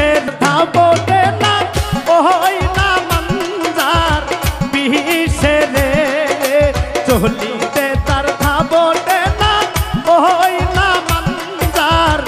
সে ধাবতে না ওই না মঞ্জার বিষে রে চলিতে তার ধাবতে না ওই না মঞ্জার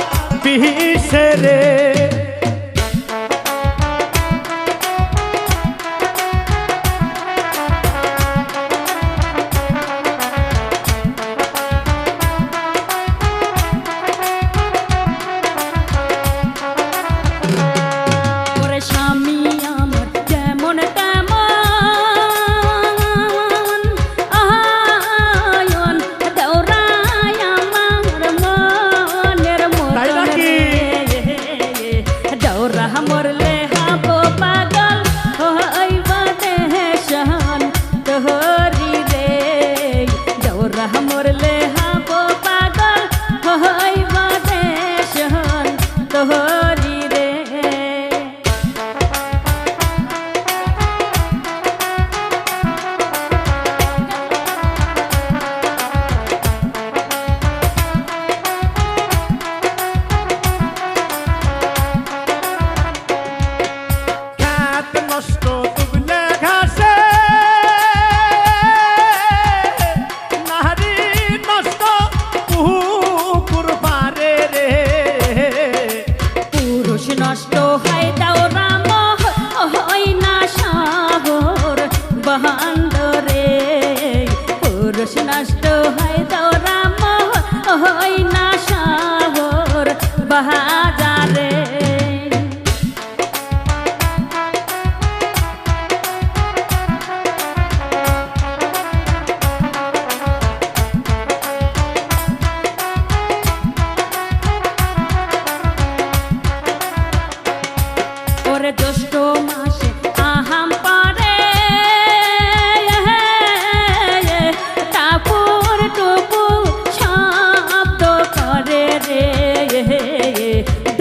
हम मोर ले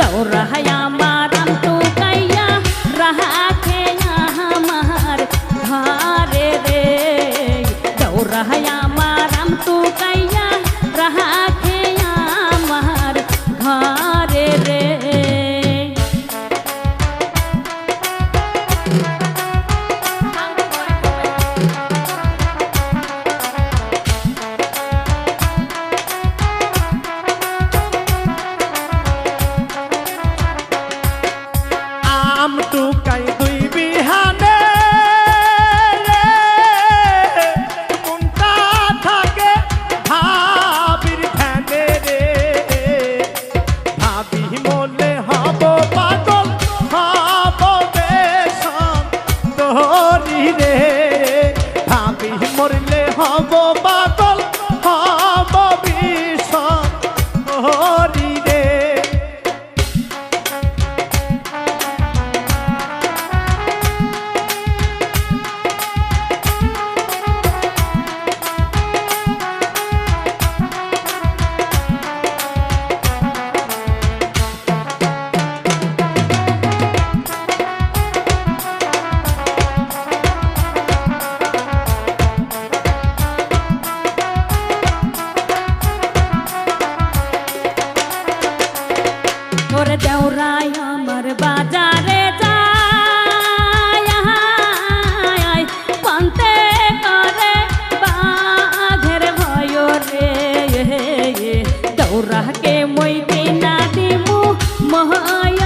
Gaur rahaya মরলে হব ai